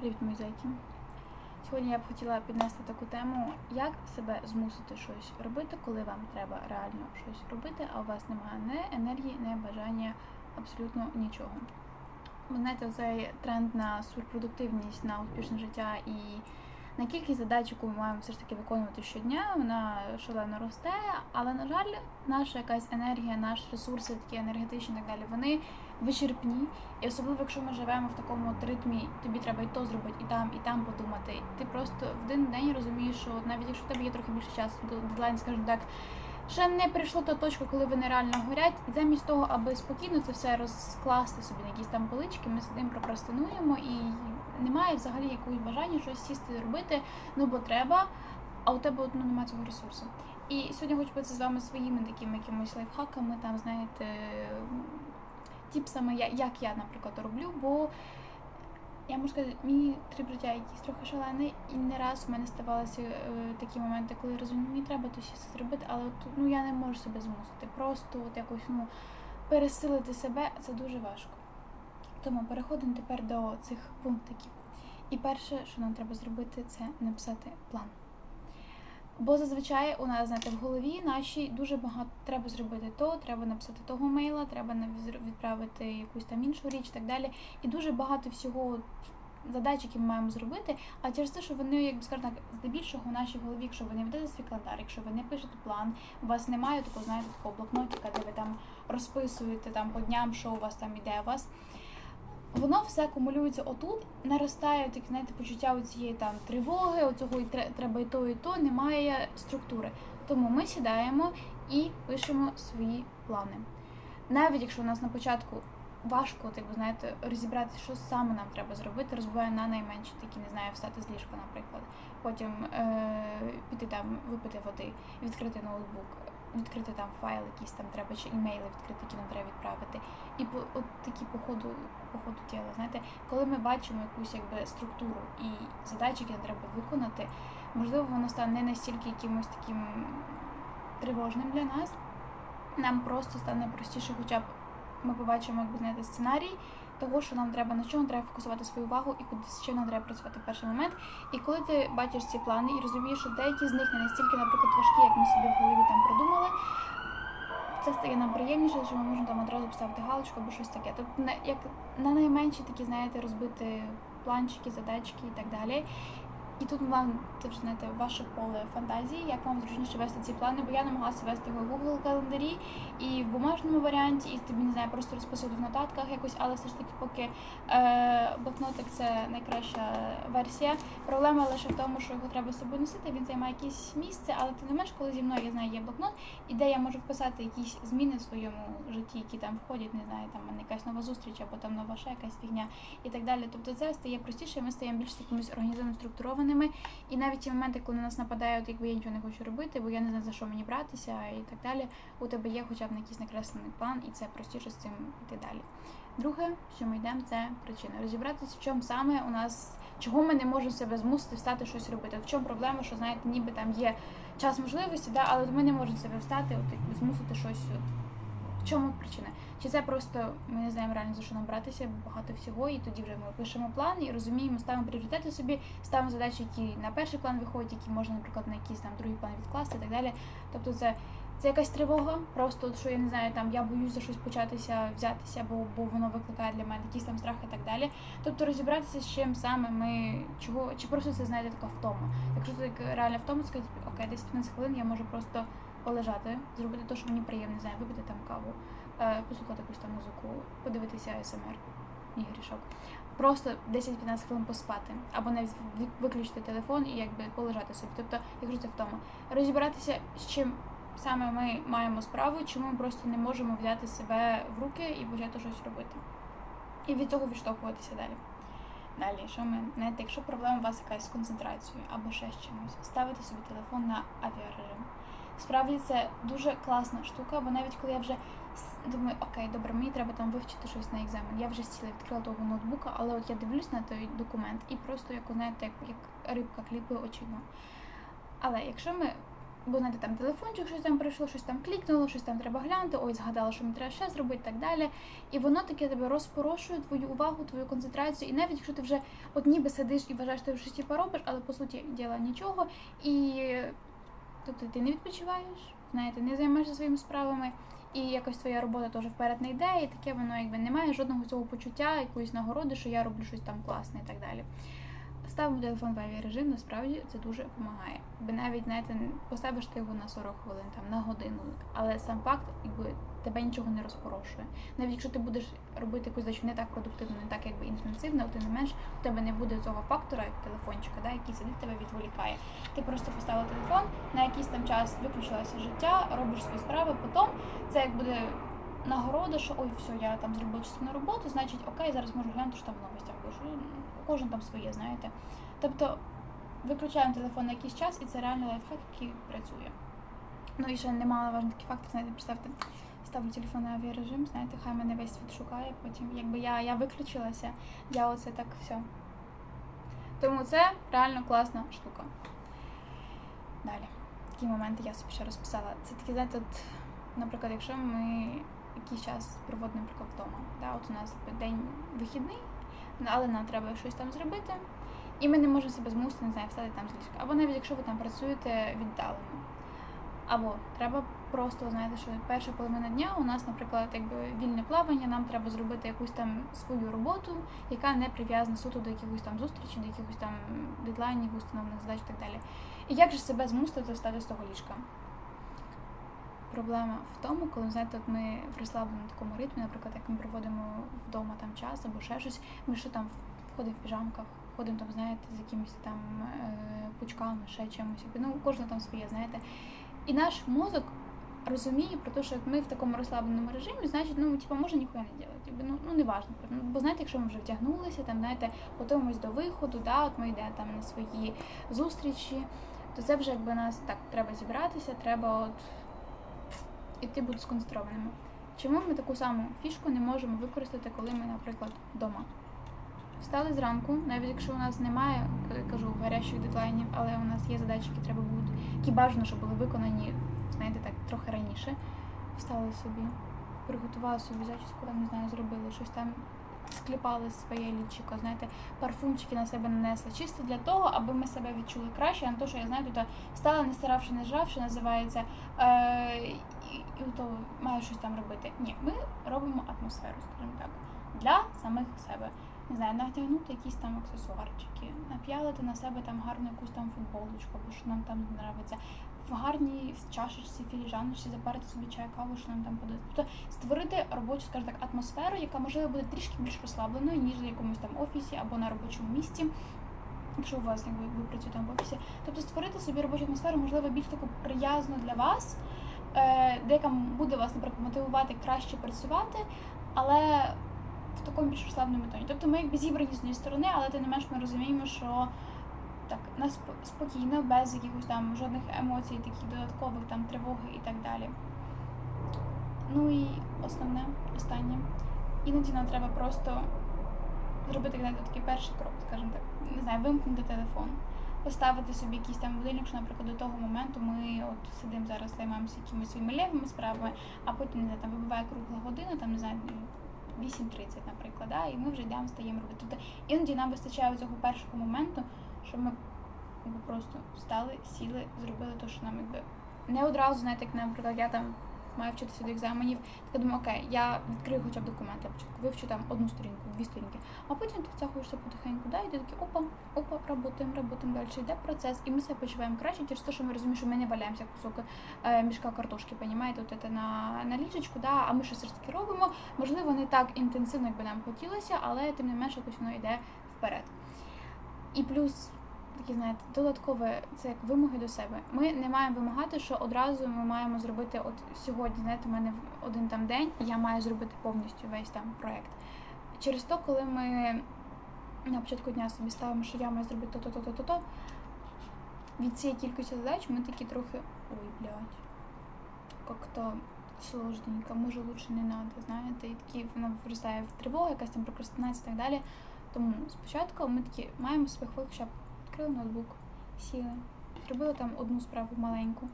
Привіт, мої зайки. Сьогодні я б хотіла піднести таку тему, як себе змусити щось робити, коли вам треба реально щось робити, а у вас немає ні енергії, ні бажання абсолютно нічого. Ви знаєте, цей тренд на суперпродуктивність, на успішне життя і на кількість задач, яку ми маємо все ж таки виконувати щодня, вона шалено росте, але на жаль, наша якась енергія, наші ресурси, такі енергетичні і так далі, вони вичерпні. І особливо, якщо ми живемо в такому от ритмі, тобі треба і то зробити, і там, і там подумати. Ти просто в один день розумієш, що навіть якщо в тебе є трохи більше часу, дедлайн, скажімо так, ще не прийшло та точка, коли вони реально горять, і замість того, аби спокійно це все розкласти собі на якісь там полички, ми сидимо, прокрастинуємо і немає взагалі якогось бажання щось сісти робити, ну бо треба, а у тебе ну, немає цього ресурсу. І сьогодні хочу поділитися з вами своїми такими якимось лайфхаками, там, знаєте, тіпсами, як я, наприклад, роблю, бо я можу сказати, мій трип життя якийсь трохи шалений, і не раз у мене ставалися е, такі моменти, коли я розумію, мені треба то сісти зробити, але от, ну, я не можу себе змусити. Просто от якось ну, пересилити себе це дуже важко. Тому переходимо тепер до цих пунктиків. І перше, що нам треба зробити, це написати план. Бо зазвичай у нас, знаєте, в голові нашій дуже багато треба зробити то, треба написати того мейла, треба відправити якусь там іншу річ і так далі. І дуже багато всього задач, які ми маємо зробити, а через те, що вони, як би так, здебільшого в нашій голові, якщо ви не ведете свій календар, якщо ви не пишете план, у вас немає такого, знаєте, такого блокнотика, де ви там розписуєте там по дням, що у вас там іде у вас. Воно все акумулюється отут, наростає таке, знаєте, почуття цієї там тривоги, оцього і тре- треба і то, і то, немає структури. Тому ми сідаємо і пишемо свої плани. Навіть якщо у нас на початку важко, типу, знаєте, розібрати, що саме нам треба зробити, розбиває на найменші такі, не знаю, встати з ліжка, наприклад. Потім е- піти там, випити води, відкрити ноутбук, відкрити там файл, якийсь там треба, чи імейли відкрити, які нам треба відправити. І по от такі по ходу, по ходу тіла, знаєте, коли ми бачимо якусь якби структуру і задачі, які нам треба виконати, можливо, воно стане не настільки якимось таким тривожним для нас. Нам просто стане простіше, хоча б ми побачимо, якби знаєте, сценарій того, що нам треба на чому треба фокусувати свою увагу і куди з чим нам треба працювати в перший момент. І коли ти бачиш ці плани і розумієш, що деякі з них не настільки, наприклад, важкі, як ми собі в голові там продумали, це стає нам приємніше, що ми можемо там одразу поставити галочку або щось таке. Тобто як на найменші такі, знаєте, розбити планчики, задачки і так далі. І тут вам вже знаєте ваше поле фантазії, як вам зручніше вести ці плани, бо я намагалася вести його в Google календарі і в бумажному варіанті, і тобі не знаю, просто розписувати в нотатках якось, але все ж таки, поки е, блокнотик це найкраща версія. Проблема лише в тому, що його треба з собою носити. Він займає якесь місце, але тим не менш, коли зі мною я знаю, є блокнот, і де я можу вписати якісь зміни в своєму житті, які там входять, не знаю, там мене якась нова зустріч або там нова ще якась фігня і так далі. Тобто це стає простіше, ми стаємо більш такимось організованими, структурованими. І навіть ті моменти, коли на нас нападає, от якби я нічого не хочу робити, бо я не знаю за що мені братися і так далі. У тебе є хоча б якийсь накреслений план, і це простіше з цим йти далі. Друге, що ми йдемо, це причина. Розібратися, в чому саме у нас, чого ми не можемо себе змусити встати щось робити. В чому проблема, що знаєте, ніби там є час можливості, да, але ми не можемо себе встати, от змусити щось. В чому причина? Чи це просто ми не знаємо реально за що нам братися, бо багато всього, і тоді вже ми пишемо план і розуміємо, ставимо пріоритети собі, ставимо задачі, які на перший план виходять, які можна, наприклад, на якийсь там другий план відкласти і так далі. Тобто це, це якась тривога, просто що я не знаю, там я боюсь за щось початися, взятися, бо, бо воно викликає для мене якісь там страхи і так далі. Тобто розібратися з чим саме ми чого, чи просто це знаєте така втома. Якщо це реально втома, сказати, окей, десь 15 хвилин я можу просто полежати, зробити те, що мені приємно, знаю, випити там каву, послухати якусь там музику, подивитися АСМР, ігрішок. Просто 10-15 хвилин поспати, або навіть виключити телефон і якби полежати собі. Тобто, якщо це втома, розібратися, з чим саме ми маємо справу, чому ми просто не можемо взяти себе в руки і почати щось робити. І від цього відштовхуватися далі. Далі, що ми знаєте, якщо проблема у вас якась з концентрацією або ще з чимось, ставити собі телефон на авіарежим. Справді це дуже класна штука, бо навіть коли я вже думаю, окей, добре, мені треба там вивчити щось на екзамен. Я вже сіла відкрила того ноутбука, але от я дивлюсь на той документ і просто як знаєте, як, як рибка кліпає очима. Але якщо ми бо знаєте, там телефончик, щось там прийшло, щось там клікнуло, щось там треба глянути, ой, згадала, що мені треба ще зробити, і так далі. І воно таке тебе розпорошує твою увагу, твою концентрацію. І навіть якщо ти вже от ніби сидиш і вважаєш, що ти щось типа робиш, але по суті діла нічого. І тобто ти не відпочиваєш, знаєте, не займаєшся своїми справами. І якось твоя робота теж вперед не йде, і таке воно якби немає жодного цього почуття, якоїсь нагороди, що я роблю щось там класне і так далі. Ставимо телефон в авіарежим, насправді це дуже допомагає. Бо навіть знаєте, поставиш ти його на 40 хвилин, там на годину, але сам факт, якби тебе нічого не розпорошує. Навіть якщо ти будеш робити якусь задачу не так продуктивно, не так якби інтенсивно, але тим не менш у тебе не буде цього фактора, як телефончика, да, який сидить тебе відволікає. Ти просто поставила телефон, на якийсь там час виключилося життя, робиш свої справи, потім це як буде нагорода, що ой, все, я там зробила частину роботи, значить, окей, зараз можу глянути, що там в новостях пишу. Кожен там своє, знаєте. Тобто виключаємо телефон на якийсь час, і це реально лайфхак, який працює. Ну і ще немаловажний такий фактор, знаєте, представте, ставлю телефон на авіарежим, знаєте, хай мене весь світ шукає, потім якби я, я виключилася, я оце так все. Тому це реально класна штука. Далі. Такі моменти я собі ще розписала. Це такі, знаєте, от, наприклад, якщо ми якийсь час проводимо, наприклад, вдома. Да, от у нас день вихідний, але нам треба щось там зробити, і ми не можемо себе змусити, не знаю, встати там з ліжка. Або навіть якщо ви там працюєте віддалено. Або треба просто, знаєте, що перша половина дня у нас, наприклад, якби вільне плавання, нам треба зробити якусь там свою роботу, яка не прив'язана суто до якихось там зустрічей, до якихось там дедлайнів, установлених задач і так далі. І як же себе змусити встати з того ліжка? Проблема в тому, коли знаєте, от ми в розслабленому такому ритмі, наприклад, як ми проводимо вдома там час або ще щось, ми що там ходимо в піжамках, ходимо там, знаєте, з якимись там е, пучками, ще чимось. Ну, кожна там своє, знаєте. І наш мозок розуміє про те, що як ми в такому розслабленому режимі, значить, ну, типу, може ніхуя не робити. Ну, ну не важно. Бо знаєте, якщо ми вже вдягнулися, там, знаєте, готуємось до виходу, да, от ми йдемо там на свої зустрічі, то це вже якби нас так треба зібратися, треба от іти бути сконцентрованими. Чому ми таку саму фішку не можемо використати, коли ми, наприклад, вдома? Встали зранку, навіть якщо у нас немає, кажу, гарячих дедлайнів, але у нас є задачі, які треба будуть, які бажано, щоб були виконані, знаєте, так, трохи раніше. Встали собі, приготували собі зачіску, не знаю, зробили щось там, скліпали своє лічико, знаєте, парфумчики на себе нанесли. Чисто для того, аби ми себе відчули краще, а не то, що я знаю, тут встала, не старавши, не жравши, називається. Е- і, і то маю щось там робити. Ні, ми робимо атмосферу, скажімо так, для самих себе не знаю, натягнути якісь там аксесуарчики, нап'ялити на себе там гарну якусь там футболочку, або що нам там подобається. В гарній чашечці, філіжаночці запарити собі чай, каву, що нам там подобається. Тобто створити робочу, скажімо так, атмосферу, яка можливо буде трішки більш розслабленою, ніж в якомусь там офісі або на робочому місці. Якщо у вас якби ви працюєте в офісі, тобто створити собі робочу атмосферу, можливо, більш таку приязну для вас, е, де буде вас, наприклад, мотивувати краще працювати, але в такому більш розслабленому тоні. Тобто ми якби зібрані з однієї сторони, але тим не менш ми розуміємо, що так нас спокійно, без якихось там жодних емоцій, таких додаткових там тривоги і так далі. Ну і основне, останнє. Іноді нам треба просто зробити знаєте, такий перший крок, скажімо так, не знаю, вимкнути телефон, поставити собі якийсь там будильник, що, наприклад, до того моменту ми от сидимо зараз, займаємося якимись своїми левими справами, а потім не знаю, там вибиває кругла година, там не знаю. 8.30, наприклад, да, і ми вже йдемо стаємо робити. Тобто іноді нам вистачає цього першого моменту, щоб ми просто встали, сіли, зробили те, що нам якби не одразу, знаєте, як, наприклад, я там маю вчитися до екзаменів, так думаю, окей, я відкрию хоча б документ, я початку вивчу там одну сторінку, дві сторінки, а потім ти втягуєшся потихеньку, да, і ти такий опа, опа, работаємо, работаємо, далі йде процес, і ми себе почуваємо краще через те, що ми розуміємо, що ми не валяємося кусок е, мішка картошки, понімаєте, от це на, на ліжечку, да, а ми щось все таки робимо, можливо, не так інтенсивно, як би нам хотілося, але тим не менше якось воно йде вперед. І плюс такі, знаєте, додаткове це як вимоги до себе. Ми не маємо вимагати, що одразу ми маємо зробити от сьогодні. Знаєте, у мене один там день, і я маю зробити повністю весь там проект. Через то, коли ми на початку дня собі ставимо, що я маю зробити то-то, то-то, то-то, від цієї кількості задач ми такі трохи ой, блядь, як-то сложненько, може лучше не надо, знаєте, і такі воно виростає в тривогу, якась там прокрастинація і так далі. Тому спочатку ми такі маємо себе хвилину, щоб відкрили ноутбук, сіли, зробили там одну справу маленьку,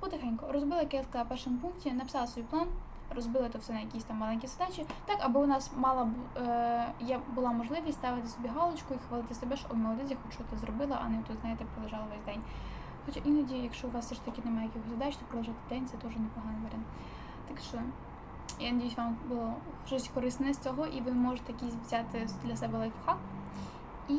потихеньку розбила, як я в першому пункті, написала свій план, розбила то все на якісь там маленькі задачі, так аби у нас мала е, була можливість ставити собі галочку і хвалити себе, що «Ой, молодець, я хоч ти зробила, а не тут, знаєте, пролежала весь день. Хоча іноді, якщо у вас все ж таки немає якихось задач, то пролежати день це теж непоганий варіант. Так що я надіюсь, вам було щось корисне з цього, і ви можете якийсь взяти для себе лайфхак. І